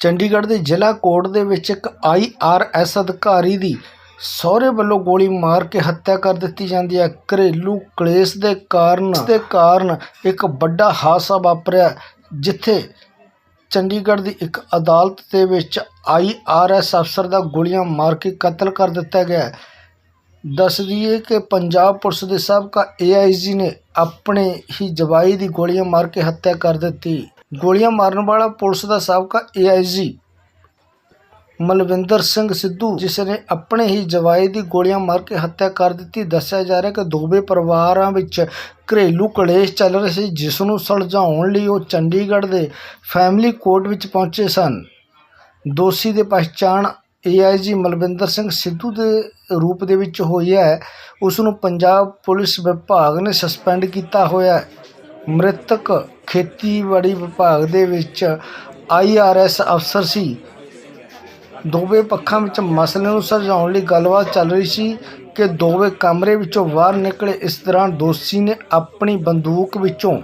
ਚੰਡੀਗੜ੍ਹ ਦੇ ਜ਼ਿਲ੍ਹਾ ਕੋਰਟ ਦੇ ਵਿੱਚ ਇੱਕ ਆਈਆਰਐਸ ਅਧਿਕਾਰੀ ਦੀ ਸਹੁਰੇ ਵੱਲੋਂ ਗੋਲੀ ਮਾਰ ਕੇ ਹੱਤਿਆ ਕਰ ਦਿੱਤੀ ਜਾਂਦੀ ਹੈ ਘਰੇਲੂ ਕਲੇਸ਼ ਦੇ ਕਾਰਨ ਦੇ ਕਾਰਨ ਇੱਕ ਵੱਡਾ ਹਾਦਸਾ ਵਾਪਰਿਆ, ਜਿੱਥੇ ਚੰਡੀਗੜ੍ਹ ਦੀ ਇੱਕ ਅਦਾਲਤ ਦੇ ਵਿੱਚ ਆਈਆਰਐਸ ਅਫਸਰ ਦਾ ਗੋਲੀਆਂ ਮਾਰ ਕੇ ਕਤਲ ਕਰ ਦਿੱਤਾ ਗਿਆ ਹੈ। ਦੱਸ ਦਈਏ ਕਿ ਪੰਜਾਬ ਪੁਲਿਸ ਦੇ ਸਾਬਕਾ ਏਆਈਜੀ ਨੇ ਆਪਣੇ ਹੀ ਜਵਾਈ ਦੀ ਗੋਲੀਆਂ ਮਾਰ ਕੇ ਹੱਤਿਆ ਕਰ ਦਿੱਤੀ ਗੋਲੀਆਂ ਮਾਰਨ ਵਾਲਾ ਪੁਲਿਸ ਦਾ ਸਾਬਕਾ ਏਆਈਜੀ ਮਲਵਿੰਦਰ ਸਿੰਘ ਸਿੱਧੂ ਜਿਸ ਨੇ ਆਪਣੇ ਹੀ ਜਵਾਈ ਦੀ ਗੋਲੀਆਂ ਮਾਰ ਕੇ ਹੱਤਿਆ ਕਰ ਦਿੱਤੀ। ਦੱਸਿਆ ਜਾ ਰਿਹਾ ਕਿ ਦੋਵੇਂ ਪਰਿਵਾਰਾਂ ਵਿੱਚ ਘਰੇਲੂ ਕਲੇਸ਼ ਚੱਲ ਰਹੇ ਸੀ, ਜਿਸ ਨੂੰ ਸੁਲਝਾਉਣ ਲਈ ਉਹ ਚੰਡੀਗੜ੍ਹ ਦੇ ਫੈਮਿਲੀ ਕੋਰਟ ਵਿੱਚ ਪਹੁੰਚੇ ਸਨ। ਦੋਸ਼ੀ ਦੀ ਪਛਾਣ ਏਆਈਜੀ ਮਲਵਿੰਦਰ ਸਿੰਘ ਸਿੱਧੂ ਦੇ ਰੂਪ ਦੇ ਵਿੱਚ ਹੋਈ ਹੈ। ਉਸ ਨੂੰ ਪੰਜਾਬ ਪੁਲਿਸ ਵਿਭਾਗ ਨੇ ਸਸਪੈਂਡ ਕੀਤਾ ਹੋਇਆ ਮ੍ਰਿਤਕ ਖੇਤੀਬਾੜੀ ਵਿਭਾਗ ਦੇ ਵਿੱਚ ਆਈਆਰਐਸ ਅਫਸਰ ਸੀ। ਦੋਵੇਂ ਪੱਖਾਂ ਵਿੱਚ ਮਸਲੇ ਨੂੰ ਸੁਲਝਾਉਣ ਲਈ ਗੱਲਬਾਤ ਚੱਲ ਰਹੀ ਸੀ ਕਿ ਦੋਵੇਂ ਕਮਰੇ ਵਿੱਚੋਂ ਬਾਹਰ ਨਿਕਲੇ ਇਸ ਦੌਰਾਨ ਦੋਸ਼ੀ ਨੇ ਆਪਣੀ ਬੰਦੂਕ ਵਿੱਚੋਂ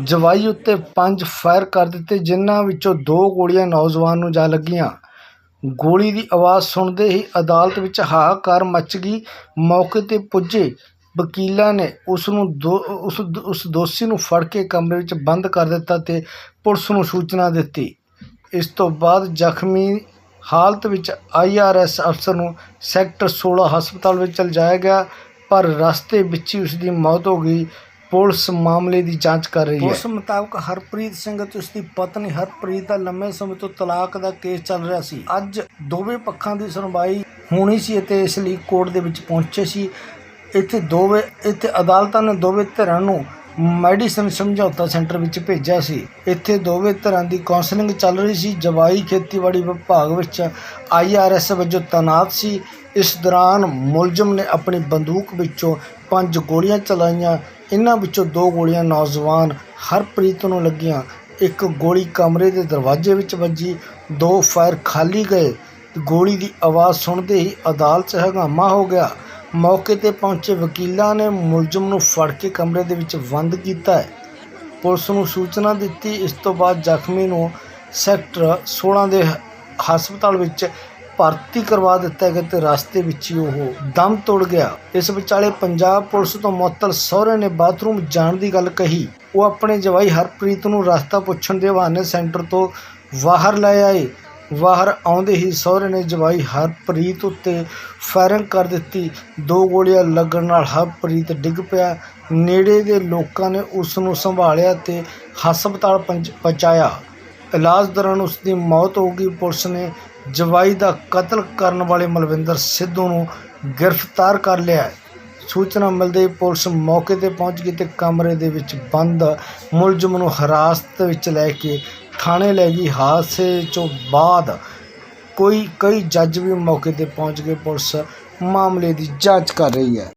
ਜਵਾਈ ਉੱਤੇ ਪੰਜ ਫਾਇਰ ਕਰ ਦਿੱਤੇ, ਜਿਨ੍ਹਾਂ ਵਿੱਚੋਂ ਦੋ ਗੋਲੀਆਂ ਨੌਜਵਾਨ ਨੂੰ ਜਾ ਲੱਗੀਆਂ। ਗੋਲੀ ਦੀ ਆਵਾਜ਼ ਸੁਣਦੇ ਹੀ ਅਦਾਲਤ ਵਿੱਚ ਹਾਹਾਕਾਰ ਮਚ ਗਈ। ਮੌਕੇ ਤੇ ਪੁੱਜੇ ਵਕੀਲਾਂ ਨੇ ਉਸ ਨੂੰ ਦੋ, ਉਸ ਉਸ ਦੋਸ਼ੀ ਨੂੰ ਫੜ ਕੇ ਕਮਰੇ ਵਿੱਚ ਬੰਦ ਕਰ ਦਿੱਤਾ ਅਤੇ ਪੁਲਿਸ ਨੂੰ ਸੂਚਨਾ ਦਿੱਤੀ। ਇਸ ਤੋਂ ਬਾਅਦ ਜ਼ਖਮੀ ਹਾਲਤ ਵਿੱਚ ਆਈਆਰਐਸ ਅਫਸਰ ਨੂੰ ਸੈਕਟਰ 16 ਹਸਪਤਾਲ ਵਿੱਚ ਲਿਜਾਇਆ ਗਿਆ, ਪਰ ਰਸਤੇ ਵਿੱਚ ਹੀ ਉਸ ਦੀ ਮੌਤ ਹੋ ਗਈ। ਪੁਲਿਸ ਮਾਮਲੇ ਦੀ ਜਾਂਚ ਕਰ ਰਹੀ ਹੈ। ਉਸ ਮੁਤਾਬਕ ਹਰਪ੍ਰੀਤ ਸਿੰਘ ਅਤੇ ਉਸ ਦੀ ਪਤਨੀ ਹਰਪ੍ਰੀਤ ਦਾ ਲੰਮੇ ਸਮੇਂ ਤੋਂ ਤਲਾਕ ਦਾ ਕੇਸ ਚੱਲ ਰਿਹਾ ਸੀ। ਅੱਜ ਦੋਵੇਂ ਪੱਖਾਂ ਦੀ ਸੁਣਵਾਈ ਹੋਣੀ ਸੀ ਅਤੇ ਇਸ ਲਈ ਕੋਰਟ ਦੇ ਵਿੱਚ ਪਹੁੰਚੇ ਸੀ। ਇੱਥੇ ਦੋਵੇਂ, ਇੱਥੇ ਅਦਾਲਤਾਂ ਨੇ ਦੋਵੇਂ ਧਿਰਾਂ ਨੂੰ ਮੈਡੀਸਨ ਸਮਝੌਤਾ ਸੈਂਟਰ ਵਿੱਚ ਭੇਜਿਆ ਸੀ। ਇੱਥੇ ਦੋਵੇਂ ਧਿਰਾਂ ਦੀ ਕਾਉਂਸਲਿੰਗ ਚੱਲ ਰਹੀ ਸੀ। ਜਵਾਈ ਖੇਤੀਬਾੜੀ ਵਿਭਾਗ ਵਿੱਚ ਆਈਆਰਐਸ ਵਜੋਂ ਤਾਇਨਾਤ ਸੀ। ਇਸ ਦੌਰਾਨ ਮੁਲਜ਼ਮ ਨੇ ਆਪਣੀ ਬੰਦੂਕ ਵਿੱਚੋਂ ਪੰਜ ਗੋਲੀਆਂ ਚਲਾਈਆਂ। ਇਹਨਾਂ ਵਿੱਚੋਂ ਦੋ ਗੋਲੀਆਂ ਨੌਜਵਾਨ ਹਰਪ੍ਰੀਤ ਨੂੰ ਲੱਗੀਆਂ। ਇੱਕ ਗੋਲੀ ਕਮਰੇ ਦੇ ਦਰਵਾਜ਼ੇ ਵਿੱਚ ਵੱਜੀ। ਦੋ ਫਾਇਰ ਖਾਲੀ ਗਏ। ਗੋਲੀ ਦੀ ਆਵਾਜ਼ ਸੁਣਦੇ ਹੀ ਅਦਾਲਤ 'ਚ ਹੰਗਾਮਾ ਹੋ ਗਿਆ। ਮੌਕੇ ਤੇ ਪਹੁੰਚੇ ਵਕੀਲਾਂ ਨੇ ਮੁਲਜ਼ਮ ਨੂੰ ਫੜ ਕੇ ਕਮਰੇ ਦੇ ਵਿੱਚ ਬੰਦ ਕੀਤਾ ਹੈ। ਪੁਲਿਸ ਨੂੰ ਸੂਚਨਾ ਦਿੱਤੀ, ਇਸ ਤੋਂ ਬਾਅਦ ਜ਼ਖਮੀ ਨੂੰ ਸੈਕਟਰ 16 ਦੇ ਹਸਪਤਾਲ ਵਿੱਚ ਭਰਤੀ ਕਰਵਾ ਦਿੱਤਾ ਗਿਆ ਤੇ ਰਸਤੇ ਵਿੱਚ ਹੀ ਉਹ ਦਮ ਤੋੜ ਗਿਆ। ਇਸ ਵਿਚਾਲੇ ਪੰਜਾਬ ਪੁਲਿਸ ਤੋਂ ਮੁਅੱਤਲ ਸਹੁਰੇ ਨੇ ਬਾਥਰੂਮ ਜਾਣ ਦੀ ਗੱਲ ਕਹੀ। ਉਹ ਆਪਣੇ ਜਵਾਈ ਹਰਪ੍ਰੀਤ ਨੂੰ ਰਸਤਾ ਪੁੱਛਣ ਦੇ ਬਹਾਨੇ ਸੈਂਟਰ ਤੋਂ ਬਾਹਰ ਲੈ ਆਏ। ਬਾਹਰ ਆਉਂਦੇ ਹੀ ਸਹੁਰੇ ਨੇ ਜਵਾਈ ਹਰਪ੍ਰੀਤ ਉੱਤੇ ਫਾਇਰਿੰਗ ਕਰ ਦਿੱਤੀ। ਦੋ ਗੋਲੀਆਂ ਲੱਗਣ ਨਾਲ ਹਰਪ੍ਰੀਤ ਡਿੱਗ ਪਿਆ। ਨੇੜੇ ਦੇ ਲੋਕਾਂ ਨੇ ਉਸ ਨੂੰ ਸੰਭਾਲਿਆ ਤੇ ਹਸਪਤਾਲ ਪਹੁੰਚ- ਪਹੁੰਚਾਇਆ। ਇਲਾਜ ਦੌਰਾਨ ਉਸ ਦੀ ਮੌਤ ਹੋ ਗਈ। ਪੁਲਿਸ ਨੇ ਜਵਾਈ ਦਾ ਕਤਲ ਕਰਨ ਵਾਲੇ ਮਲਵਿੰਦਰ ਸਿੱਧੂ ਨੂੰ ਗ੍ਰਿਫਤਾਰ ਕਰ ਲਿਆ ਸੂਚਨਾ ਮਿਲਦੇ ਹੀ ਪੁਲਿਸ ਮੌਕੇ ਤੇ ਪਹੁੰਚ ਗਈ ਤੇ ਕਮਰੇ ਦੇ ਵਿੱਚ ਬੰਦ ਮੁਲਜ਼ਮ ਨੂੰ ਹਿਰਾਸਤ ਵਿੱਚ ਲੈ ਕੇ ਥਾਣੇ ਲੈ ਗਈ ਹਾਦਸੇ ਤੋਂ ਬਾਅਦ ਕੋਈ, ਕਈ ਜੱਜ ਵੀ ਮੌਕੇ ਤੇ ਪਹੁੰਚ ਕੇ ਪੁਲਿਸ ਮਾਮਲੇ ਦੀ ਜਾਂਚ ਕਰ ਰਹੀ ਹੈ।